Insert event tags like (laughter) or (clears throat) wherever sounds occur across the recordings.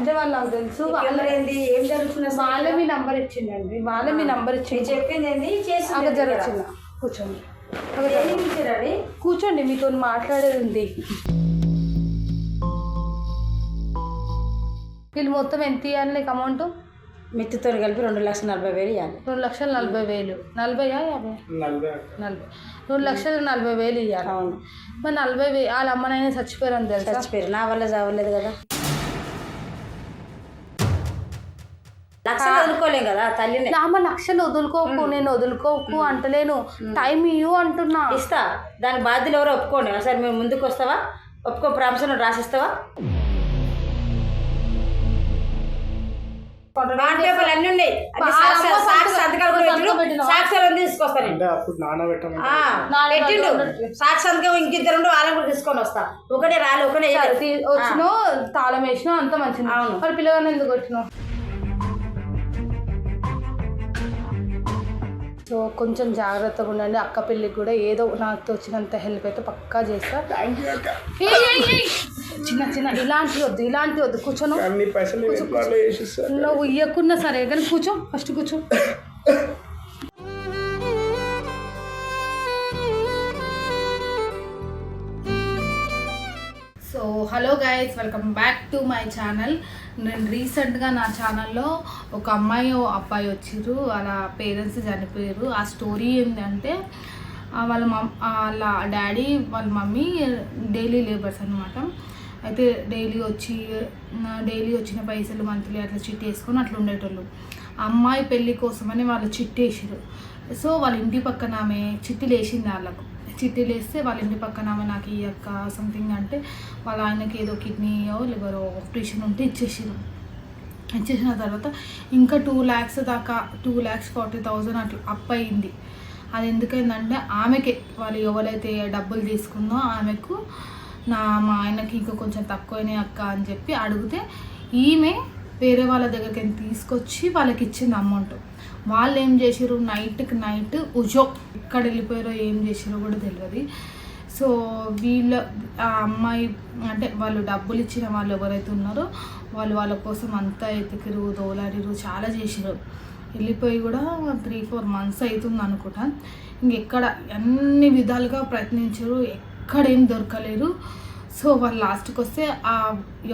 అంటే వాళ్ళు నాకు తెలుసు వాళ్ళ వాళ్ళ ఏంది ఏం జరుగుతుంది? వాళ్ళే మీ నంబర్ ఇచ్చిండండి వాళ్ళే మీ నంబర్ ఇచ్చింది. చెప్పింది ఏంది చేసి అక్కడ జరగచ్చింది? కూర్చోండి. కూర్చోండి మీతో మాట్లాడేది ఉంది. వీళ్ళు మొత్తం ఎంత ఇవ్వాలి నీకు అమౌంట్? మిత్తితో కలిపి రెండు లక్షల నలభై వేలు ఇవ్వాలి రెండు లక్షల నలభై వేలు. నలభైయా యాభై? నలభై. రెండు లక్షల నలభై వేలు ఇవ్వాలి అవును. మరి నలభై వేలు వాళ్ళ అమ్మనైనా చచ్చిపోయారని తెలుసా? చచ్చిపోయారు. నా వల్ల చావలేదు కదా. లక్షలు వదులుకోలేం కదా తల్లిని. అమ్మ లక్షలు వదులుకోకు నేను వదులుకోకు అంటలేను. టైం ఇవ్వు అంటున్నా. ఇస్తా. దాని బాధ్యులు ఎవరో ఒప్పుకోండి. సరే మేము ముందుకు వస్తావా ఒప్పుకో ప్రామిషన్ రాసిస్తావా? పేపర్లు అన్నీ ఉన్నాయి? సాక్షులు తీసుకొస్తాను పెట్టిండు. సాక్షి సంతకం ఇంకిద్దరు వాళ్ళని కూడా తీసుకొని వస్తా. ఒకటే రాలి ఒకటే వచ్చినో తాళం వేసినా అంత మంచిది. అవును. మరి పిల్లగానే ఎందుకు వచ్చినావు సో కొంచెం జాగ్రత్తగా ఉండండి. అక్క పెళ్ళికి కూడా ఏదో నాకు వచ్చినంత హెల్ప్ అయితే పక్కా చేస్తా. చిన్న చిన్న ఇలాంటి వద్దు ఇలాంటి వద్దు. కూర్చోను. నువ్వు ఇయ్యకున్నా సరే కానీ కూర్చో ఫస్ట్ కూర్చో. So hello guys welcome back to my channel నేను రీసెంట్గా నా ఛానల్లో ఒక అమ్మాయి ఓ అబ్బాయి వచ్చిర్రు. వాళ్ళ పేరెంట్స్ చనిపోయారు ఆ స్టోరీ ఏంటంటే వాళ్ళ మమ్ వాళ్ళ డాడీ వాళ్ళ మమ్మీ డైలీ లేబర్స్ అనమాట అయితే డైలీ వచ్చి డైలీ వచ్చిన పైసలు మంత్లీ అట్లా చిట్టి వేసుకొని అట్లా ఉండేటోళ్ళు. అమ్మాయి పెళ్ళి కోసమని వాళ్ళు చిట్టి వేసారు సో వాళ్ళ ఇంటి పక్కన ఆమె చిట్టీలు వేసింది వాళ్ళకు. చిట్టీలు వేస్తే వాళ్ళ ఇంటి పక్కన ఆమె నాకు ఈ అక్క సంథింగ్ అంటే వాళ్ళ ఆయనకి ఏదో కిడ్నీయో లేవరో ఆపరేషన్ ఉంటే ఇచ్చేసారు ఇచ్చేసిన తర్వాత ఇంకా టూ ల్యాక్స్ దాకా టూ ల్యాక్స్ ఫార్టీ థౌజండ్ అట్లా అప్ అయింది. అది ఎందుకైందంటే ఆమెకే వాళ్ళు ఎవరైతే డబ్బులు తీసుకుందో ఆమెకు నా మా ఆయనకి ఇంకా కొంచెం తక్కువనే అక్క అని చెప్పి అడిగితే ఈమె వేరే వాళ్ళ దగ్గరికి తీసుకొచ్చి వాళ్ళకి ఇచ్చింది అమౌంట్ వాళ్ళు ఏం చేసారు నైట్కి నైట్ ఉజో ఎక్కడ వెళ్ళిపోయారో ఏం చేసారో కూడా తెలియదు సో వీళ్ళ ఆ అమ్మాయి అంటే వాళ్ళు డబ్బులు ఇచ్చిన వాళ్ళు ఎవరైతే ఉన్నారో వాళ్ళు వాళ్ళ కోసం అంతా ఎతికిరు దోలాడిరు చాలా చేసిరు వెళ్ళిపోయి కూడా త్రీ ఫోర్ మంత్స్ అవుతుంది అనుకుంటా. ఇంకెక్కడ అన్ని విధాలుగా ప్రయత్నించారు ఎక్కడ ఏం దొరకలేరు. సో వాళ్ళు లాస్ట్కి వస్తే ఆ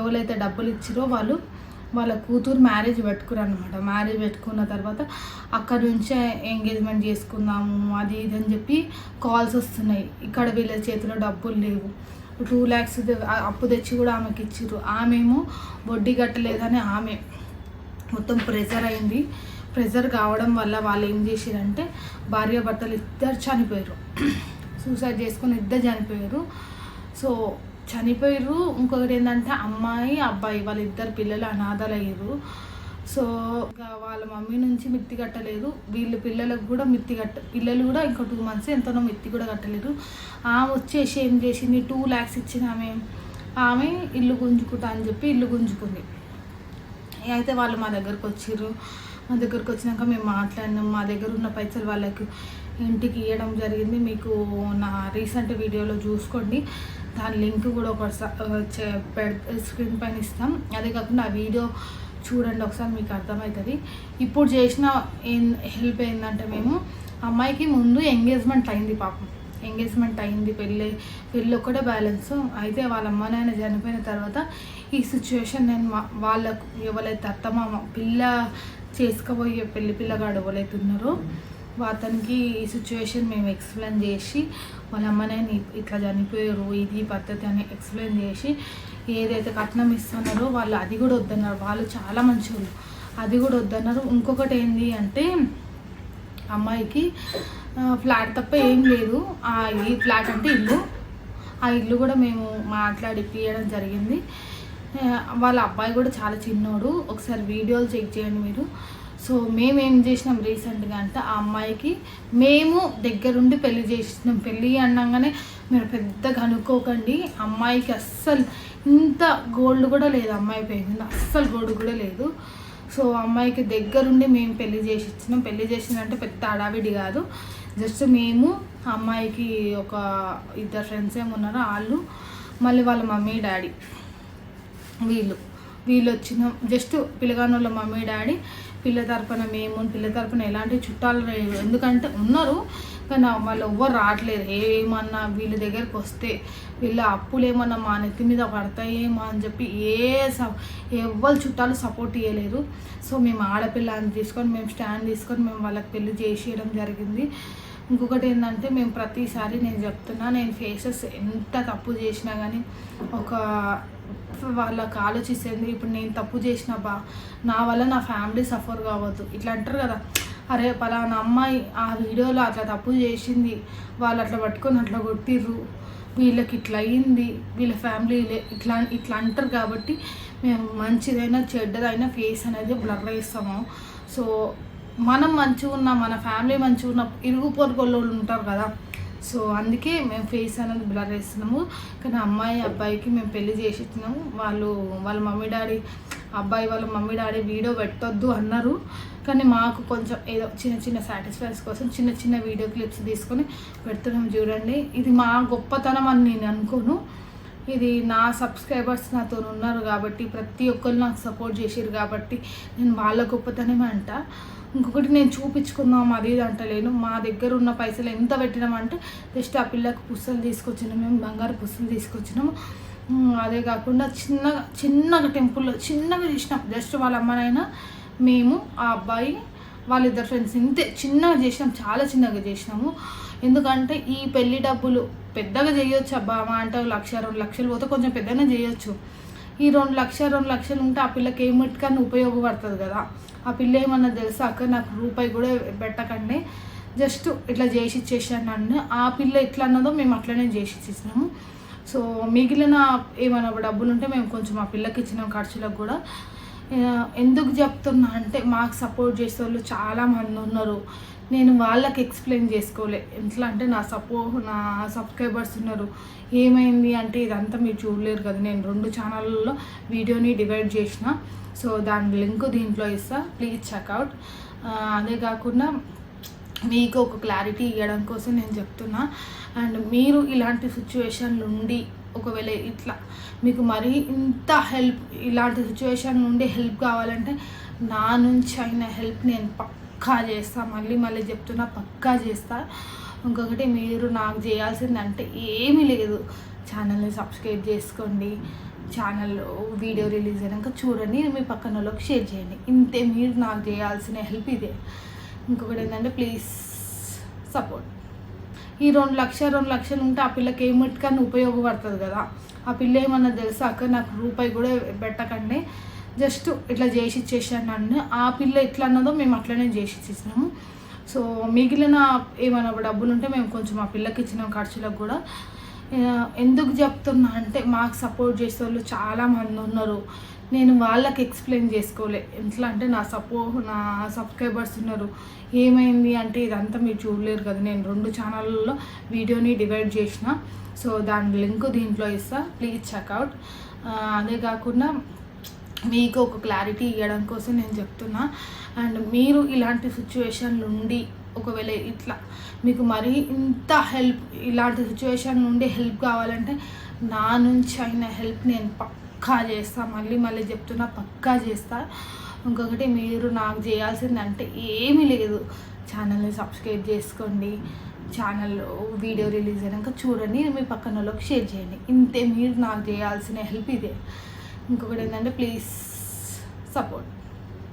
ఎవరైతే డబ్బులు ఇచ్చారో వాళ్ళు వాళ్ళ కూతురు మ్యారేజ్ పెట్టుకున్నారు మ్యారేజ్ పెట్టుకున్న తర్వాత అక్కడ నుంచే ఎంగేజ్మెంట్ చేసుకుందాము అది ఇది అని చెప్పి కాల్స్ వస్తున్నాయి. ఇక్కడ వీళ్ళ చేతిలో డబ్బులు లేవు. టూ ల్యాక్స్ అప్పు తెచ్చి కూడా ఆమెకి ఇచ్చిర్రు. ఆమెమో వడ్డీ కట్టలేదని ఆమె మొత్తం ప్రెజర్ అయింది. ప్రెజర్ కావడం వల్ల వాళ్ళు ఏం చేసిరంటే భార్య భర్తలు ఇద్దరు చనిపోయారు. (clears throat) సూసైడ్ చేసుకుని ఇద్దరు చనిపోయారు. సో చనిపోయారు ఇంకొకటి ఏంటంటే అమ్మాయి అబ్బాయి వాళ్ళిద్దరు పిల్లలు అనాథలు అయ్యారు సో ఇంకా వాళ్ళ మమ్మీ నుంచి మిత్తి కట్టలేదు. వీళ్ళ పిల్లలకు కూడా మిత్తి కట్ట పిల్లలు కూడా ఇంకో టూ మంత్స్ ఎంతనో మిత్తి కూడా కట్టలేరు ఆమె వచ్చేసి ఏం చేసింది? టూ ల్యాక్స్ ఇచ్చిన ఆమె. ఆమె ఇల్లు గుంజుకుంటా అని చెప్పి ఇల్లు గుంజుకుంది. అయితే వాళ్ళు మా దగ్గరకు వచ్చిర్రు. మా దగ్గరకు వచ్చినాక మేము మాట్లాడినాం. మా దగ్గర ఉన్న పైసలు వాళ్ళకి ఇంటికి ఇవ్వడం జరిగింది. మీకు నా రీసెంట్ వీడియోలో చూసుకోండి. దాని లింక్ కూడా ఒకసారి స్క్రీన్ పైన ఇస్తాం. అదే కాకుండా ఆ వీడియో చూడండి ఒకసారి మీకు అర్థమవుతుంది ఇప్పుడు చేసిన ఏం హెల్ప్ ఏంటంటే మేము అమ్మాయికి ముందు ఎంగేజ్మెంట్ అయింది పాపం. ఎంగేజ్మెంట్ అయింది పెళ్ళి పెళ్ళి ఒక్కటే బ్యాలెన్స్. అయితే వాళ్ళ అమ్మ నాయన చనిపోయిన తర్వాత ఈ సిచ్యువేషన్ నేను మా వాళ్ళకు ఎవరైతే అత్తమామ పిల్ల చేసుకోబోయే పెళ్ళి పిల్లగాడు ఎవరైతే ఉన్నారో అతనికి ఈ సిచ్యువేషన్ మేము ఎక్స్ప్లెయిన్ చేసి వాళ్ళ అమ్మనే ఇట్లా చనిపోయారు ఇది పద్ధతి అని ఎక్స్ప్లెయిన్ చేసి ఏదైతే కట్నం ఇస్తున్నారో వాళ్ళు అది కూడా వద్దన్నారు. వాళ్ళు చాలా మంచివాళ్ళు అది కూడా వద్దన్నారు. ఇంకొకటి ఏంటి అంటే అమ్మాయికి ఫ్లాట్ తప్ప ఏం లేదు. ఆ ఈ ఫ్లాట్ అంటే ఇల్లు. ఆ ఇల్లు కూడా మేము మాట్లాడి ఇప్పియడం జరిగింది. వాళ్ళ అబ్బాయి కూడా చాలా చిన్నోడు. ఒకసారి వీడియోలు చెక్ చేయండి మీరు. సో మేము ఏం చేసినాం రీసెంట్గా అంటే ఆ అమ్మాయికి మేము దగ్గరుండి పెళ్ళి చేసినాం. పెళ్ళి అనగానే మీరు పెద్దగా అనుకోకండి అమ్మాయికి అస్సలు ఇంత గోల్డ్ కూడా లేదు అమ్మాయి పేరు అస్సలు గోల్డ్ కూడా లేదు. సో అమ్మాయికి దగ్గరుండి మేము పెళ్ళి చేసి ఇచ్చినాం. పెళ్ళి చేసిందంటే పెద్ద అడావిడి కాదు. జస్ట్ మేము ఆ అమ్మాయికి ఒక ఇద్దరు ఫ్రెండ్స్ ఏమున్నారు వాళ్ళు మళ్ళీ వాళ్ళ మమ్మీ డాడీ వీళ్ళు. వీళ్ళు వచ్చిన. జస్ట్ పిల్లగానోళ్ళ మమ్మీ డాడీ పిల్ల తరపున మేము పిల్ల తరపున ఎలాంటి చుట్టాలు లేరు ఎందుకంటే ఉన్నారు కానీ వాళ్ళు ఎవ్వరు రావట్లేదు. ఏమన్నా వీళ్ళ దగ్గరికి వస్తే వీళ్ళ అప్పులు ఏమన్నా మా నెత్తి మీద పడతాయేమో అని చెప్పి ఏ స ఎవ్వరు చుట్టాలు సపోర్ట్ చేయలేరు సో మేము ఆడపిల్ల అని తీసుకొని మేము స్టాండ్ తీసుకొని మేము వాళ్ళకి పెళ్ళి చేసేయడం జరిగింది. ఇంకొకటి ఏంటంటే మేము ప్రతిసారి నేను చెప్తున్నా నేను ఫేసెస్ ఎంత తప్పు చేసినా కానీ ఒక వాళ్ళకి ఆలోచిస్తుంది ఇప్పుడు నేను తప్పు చేసిన బా నా వల్ల నా ఫ్యామిలీ సఫర్ కావద్దు. ఇట్లా అంటారు కదా. అరే పలానా అమ్మాయి ఆ వీడియోలో అట్లా తప్పు చేసింది వాళ్ళు అట్లా పట్టుకొని అట్లా కొట్టిర్రు వీళ్ళకి ఇట్లా అయ్యింది వీళ్ళ ఫ్యామిలీ ఇట్లా ఇట్లా అంటారు కాబట్టి మేము మంచిదైనా చెడ్డదైనా ఫేస్ అనేది బ్లర్ ఇస్తాము సో మనం మంచిగా ఉన్న మన ఫ్యామిలీ మంచిగా ఉన్న ఇరుగు పొరుగు వాళ్ళు ఉంటారు కదా. సో అందుకే మేము ఫేస్ అనేది బ్లర్ వేస్తున్నాము కానీ అమ్మాయి అబ్బాయికి మేము పెళ్ళి చేసి ఇచ్చినాము వాళ్ళు వాళ్ళ మమ్మీ డాడీ అబ్బాయి వాళ్ళ మమ్మీ డాడీ వీడియో పెట్టొద్దు అన్నారు. కానీ మాకు కొంచెం ఏదో చిన్న చిన్న సాటిస్ఫైస్ కోసం చిన్న చిన్న వీడియో క్లిప్స్ తీసుకొని పెడుతున్నాం చూడండి. ఇది మా గొప్పతనం అని నేను అనుకోను. ఇది నా సబ్స్క్రైబర్స్ నాతో ఉన్నారు కాబట్టి ప్రతి ఒక్కరు నాకు సపోర్ట్ చేసారు కాబట్టి నేను వాళ్ళ గొప్పతనమే అంట ఇంకొకటి నేను చూపించుకుందాం అది ఇది అంటలేను. మా దగ్గర ఉన్న పైసలు ఎంత పెట్టినామంటే జస్ట్ ఆ పిల్లకి పుస్తలు తీసుకొచ్చినాము మేము బంగారు పుస్తలు తీసుకొచ్చినాము. అదే కాకుండా చిన్నగా చిన్నగా టెంపుల్లో చిన్నగా చేసినాం. జస్ట్ వాళ్ళ అమ్మనైనా మేము ఆ అబ్బాయి వాళ్ళిద్దరు ఫ్రెండ్స్ ఇంతే. చిన్నగా చేసినాం చాలా చిన్నగా చేసినాము. ఎందుకంటే ఈ పెళ్ళి డబ్బులు పెద్దగా చేయొచ్చు అబ్బా మా అంటే లక్ష రెండు లక్షలు పోతే కొంచెం పెద్దగా చేయొచ్చు. ఈ రెండు లక్ష రెండు లక్షలు ఉంటే ఆ పిల్లకి ఏమిటికన్నా ఉపయోగపడుతుంది కదా? ఆ పిల్ల ఏమన్నా తెలుసా? అక్క నాకు రూపాయి కూడా పెట్టకండి. జస్ట్ ఇట్లా చేసి ఇచ్చేసాను నన్ను. ఆ పిల్ల ఎట్లా అన్నదో మేము అట్లనే చేసి ఇచ్చేసినాము. సో మిగిలిన ఏమైనా డబ్బులు ఉంటే మేము కొంచెం ఆ పిల్లకి ఇచ్చినాం ఖర్చులకు కూడా. ఎందుకు చెప్తున్నా అంటే మాకు సపోర్ట్ చేసే వాళ్ళు చాలా మంది ఉన్నారు. నేను వాళ్ళకి ఎక్స్ప్లెయిన్ చేసుకోలే. ఎట్లా అంటే నా సపో నా సబ్స్క్రైబర్స్ ఉన్నారు. ఏమైంది అంటే ఇదంతా మీరు చూడలేరు కదా. నేను రెండు ఛానళ్ళలో వీడియోని డివైడ్ చేసిన. సో దాని లింక్ దీంట్లో ఇస్తా. ప్లీజ్ చెక్అవుట్ అదే కాకుండా మీకు ఒక క్లారిటీ ఇవ్వడం కోసం నేను చెప్తున్నా. అండ్ మీరు ఇలాంటి సిచ్యువేషన్లు ఉండి ఒకవేళ ఇట్లా మీకు మరీ ఇంత హెల్ప్ ఇలాంటి సిచ్యువేషన్ నుండి హెల్ప్ కావాలంటే నా నుంచి అయిన హెల్ప్ నేను పక్కా చేస్తా. మళ్ళీ మళ్ళీ చెప్తున్నా పక్కా చేస్తా. ఇంకొకటి మీరు నాకు చేయాల్సిందంటే ఏమీ లేదు. ఛానల్ని సబ్స్క్రైబ్ చేసుకోండి. ఛానల్లో వీడియో రిలీజ్ అయినాక చూడండి. మీ పక్కన వాళ్ళకి షేర్ చేయండి. ఇంతే మీరు నాకు చేయాల్సిన హెల్ప్ ఇదే. ఇంకొకటి ఏంటంటే ప్లీజ్ సపోర్ట్. ఈ రెండు లక్ష రెండు లక్షలు ఉంటే ఆ పిల్లకి ఏమిటికన్నా ఉపయోగపడుతుంది కదా. ఆ పిల్ల ఏమన్నా తెలుసా అక్క? నాకు రూపాయి కూడా పెట్టకండి. జస్ట్ ఇట్లా చేసి ఇచ్చేసాను నన్ను. ఆ పిల్ల ఎట్లా అన్నదో మేము అట్లనే చేసి ఇచ్చేసినాము. సో మిగిలిన ఏమైనా డబ్బులు ఉంటే మేము కొంచెం ఆ పిల్లకి ఇచ్చిన ఖర్చులకు కూడా. ఎందుకు చెప్తున్నా అంటే మాకు సపోర్ట్ చేసే వాళ్ళు చాలా మంది ఉన్నారు. నేను వాళ్ళకి ఎక్స్ప్లెయిన్ చేసుకోలే. ఎట్లా అంటే నా సపో నా సబ్స్క్రైబర్స్ ఉన్నారు. ఏమైంది అంటే ఇదంతా మీరు చూడలేరు కదా. నేను రెండు ఛానళ్ళలో వీడియోని డివైడ్ చేసిన. సో దాని లింక్ దీంట్లో ఇస్తా. ప్లీజ్ చెక్అవుట్ అదే కాకుండా మీకు ఒక క్లారిటీ ఇవ్వడం కోసం నేను చెప్తున్నా. అండ్ మీరు ఇలాంటి సిచ్యువేషన్లు ఉండి ఒకవేళ ఇట్లా మీకు మరీ ఇంత హెల్ప్ ఇలాంటి సిచ్యువేషన్ నుండి హెల్ప్ కావాలంటే నా నుంచి అయిన హెల్ప్ నేను పక్కా చేస్తా. మళ్ళీ మళ్ళీ చెప్తున్నా పక్కా చేస్తా. ఇంకొకటి మీరు నాకు చేయాల్సిందంటే ఏమీ లేదు. ఛానల్ని సబ్స్క్రైబ్ చేసుకోండి. ఛానల్లో వీడియో రిలీజ్ అయినాక చూడండి. మీ పక్కన వాళ్ళకి షేర్ చేయండి. ఇంతే మీరు నాకు చేయాల్సిన హెల్ప్ ఇదే. ఇంకొకటి ఏంటంటే ప్లీజ్ సపోర్ట్.